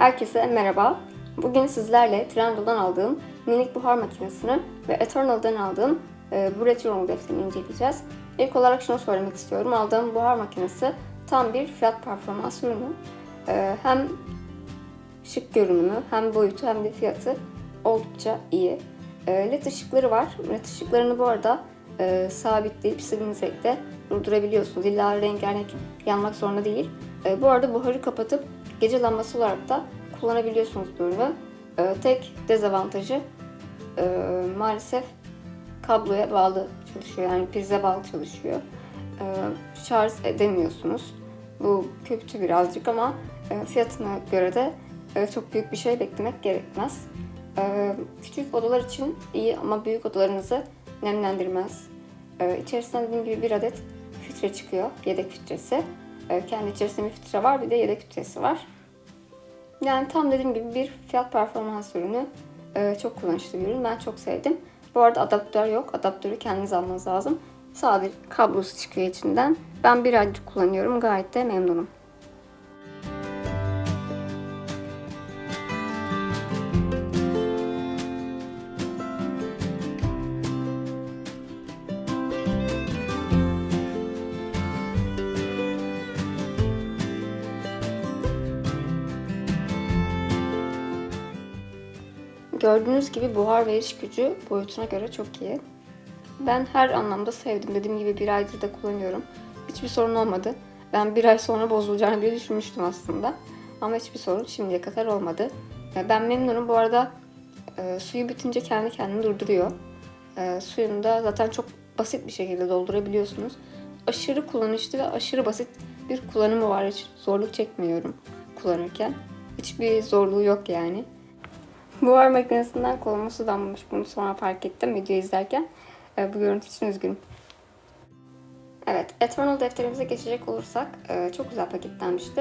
Herkese merhaba. Bugün sizlerle Trendyol'dan aldığım minik buhar makinesini ve Eternal'dan aldığım e, bu retro defterini inceleyeceğiz. İlk olarak şunu söylemek istiyorum. Aldığım buhar makinesi tam bir fiyat performans ürünü. E, hem şık görünümü hem boyutu hem de fiyatı oldukça iyi. E, LED ışıkları var. LED ışıklarını bu arada e, sabitleyip istediğiniz renkte durdurabiliyorsunuz. İlla rengarenk yanmak zorunda değil. E, bu arada buharı kapatıp gece lambası olarak da kullanabiliyorsunuz bu ürünü. E, tek dezavantajı e, maalesef kabloya bağlı çalışıyor. Yani prize bağlı çalışıyor. E, şarj edemiyorsunuz. Bu kötü birazcık ama e, fiyatına göre de e, çok büyük bir şey beklemek gerekmez. E, küçük odalar için iyi ama büyük odalarınızı nemlendirmez. E, içerisinden dediğim gibi bir adet filtre çıkıyor. Yedek filtresi. Kendi içerisinde bir filtre var bir de yedek filtresi var. Yani tam dediğim gibi bir fiyat performans ürünü. E, çok kullanışlı bir ürün. Ben çok sevdim. Bu arada adaptör yok. Adaptörü kendiniz almanız lazım. Sadece kablosu çıkıyor içinden. Ben bir aydır kullanıyorum. Gayet de memnunum. Gördüğünüz gibi buhar veriş gücü boyutuna göre çok iyi. Ben her anlamda sevdim. Dediğim gibi bir aydır da kullanıyorum. Hiçbir sorun olmadı. Ben bir ay sonra bozulacağını bile düşünmüştüm aslında. Ama hiçbir sorun şimdiye kadar olmadı. Ben memnunum. Bu arada e, suyu bitince kendi kendini durduruyor. E, suyunu da zaten çok basit bir şekilde doldurabiliyorsunuz. Aşırı kullanışlı ve aşırı basit bir kullanımı var. Hiç zorluk çekmiyorum kullanırken. Hiçbir zorluğu yok yani. Buhar makinesinden kolumu sudanmış. Bunu sonra fark ettim video izlerken. E, bu görüntü için üzgünüm. Evet, Eternal defterimize geçecek olursak e, çok güzel paketlenmişti.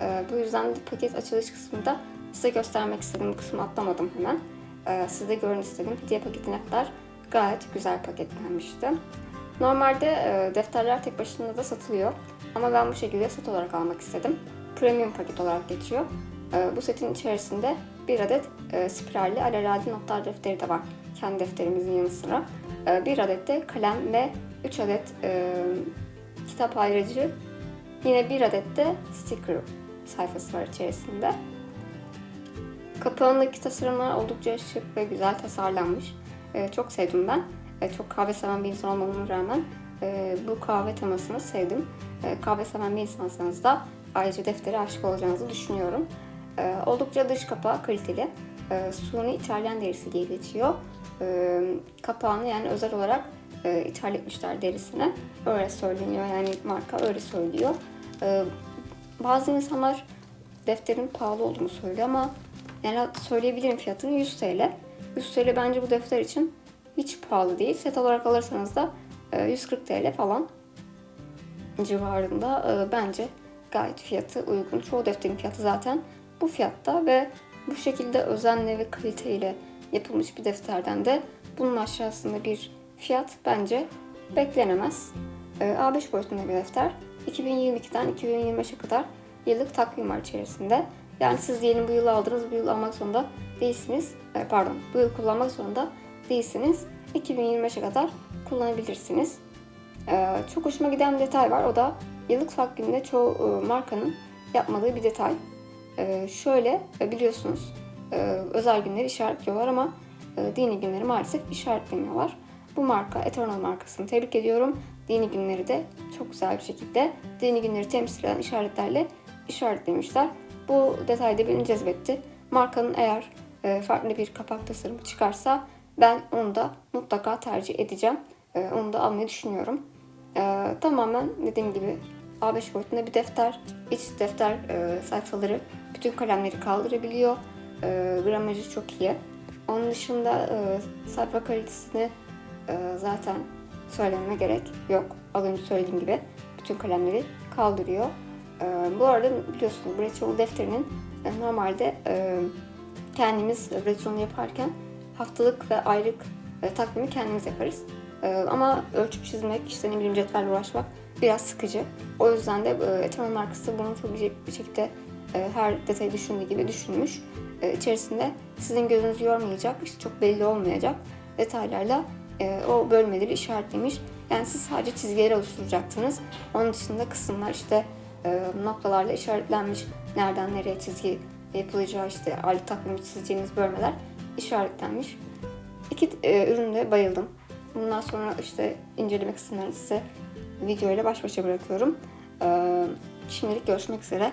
E, bu yüzden de paket açılış kısmında size göstermek istedim. Bu kısmı atlamadım hemen. E, siz de görün istedim. Hediye paketine kadar gayet güzel paketlenmişti. Normalde e, defterler tek başına da satılıyor. Ama ben bu şekilde set olarak almak istedim. Premium paket olarak geçiyor. E, bu setin içerisinde bir adet e, spiralli alelade notlar defteri de var. Kendi defterimizin yanı sıra. E, bir adet de kalem ve 3 adet e, kitap ayrıcı. Yine bir adet de sticker sayfası var içerisinde. Kapağındaki tasarımlar oldukça şık ve güzel tasarlanmış. E, çok sevdim ben. E, çok kahve seven bir insan olmamama rağmen e, bu kahve temasını sevdim. E, kahve seven bir insansanız da ayrıca deftere aşık olacağınızı düşünüyorum. E, oldukça dış kapağı kaliteli. E, suni İtalyan derisi diye geçiyor. E, kapağını yani özel olarak e, ithal etmişler derisine. Öyle söyleniyor yani marka öyle söylüyor. E, bazı insanlar defterin pahalı olduğunu söylüyor ama yani söyleyebilirim fiyatını 100 TL. 100 TL bence bu defter için hiç pahalı değil. Set olarak alırsanız da e, 140 TL falan civarında e, bence gayet fiyatı uygun. Çoğu defterin fiyatı zaten bu fiyatta ve bu şekilde özenle ve kaliteyle yapılmış bir defterden de bunun aşağısında bir fiyat bence beklenemez. E, A5 boyutunda bir defter. 2022'den 2025'e kadar yıllık takvim var içerisinde. Yani siz diyelim bu yıl aldınız, bu yıl almak zorunda değilsiniz. E, pardon, bu yıl kullanmak zorunda değilsiniz. 2025'e kadar kullanabilirsiniz. E, çok hoşuma giden bir detay var. O da yıllık takvimde çoğu e, markanın yapmadığı bir detay. E, şöyle e, biliyorsunuz e, özel günleri işaretliyorlar ama e, dini günleri maalesef işaretlemiyorlar. Bu marka Eternal markasını tebrik ediyorum. Dini günleri de çok güzel bir şekilde dini günleri temsil eden işaretlerle işaretlemişler. Bu detay da beni cezbetti. Markanın eğer farklı bir kapak tasarımı çıkarsa ben onu da mutlaka tercih edeceğim. Onu da almayı düşünüyorum. Tamamen dediğim gibi A5 boyutunda bir defter. İç defter sayfaları bütün kalemleri kaldırabiliyor. E, gramajı çok iyi. Onun dışında e, sayfa kalitesini e, zaten söylememe gerek yok. Az önce söylediğim gibi bütün kalemleri kaldırıyor. E, bu arada biliyorsunuz Breton defterinin e, normalde e, kendimiz Breton'u yaparken haftalık ve aylık e, takvimi kendimiz yaparız. E, ama ölçüp çizmek, işte ne bileyim cetvelle uğraşmak biraz sıkıcı. O yüzden de e, Eternal markası bunu çok bir, şekilde her detayı düşündüğü gibi düşünmüş. E, içerisinde sizin gözünüzü yormayacak, işte çok belli olmayacak detaylarla e, o bölmeleri işaretlemiş. Yani siz sadece çizgileri oluşturacaksınız. Onun dışında kısımlar işte e, noktalarla işaretlenmiş. Nereden nereye çizgi yapılacağı işte alet takvimi çizeceğiniz bölmeler işaretlenmiş. İki e, üründe bayıldım. Bundan sonra işte inceleme kısımlarını size video ile baş başa bırakıyorum. E, şimdilik görüşmek üzere.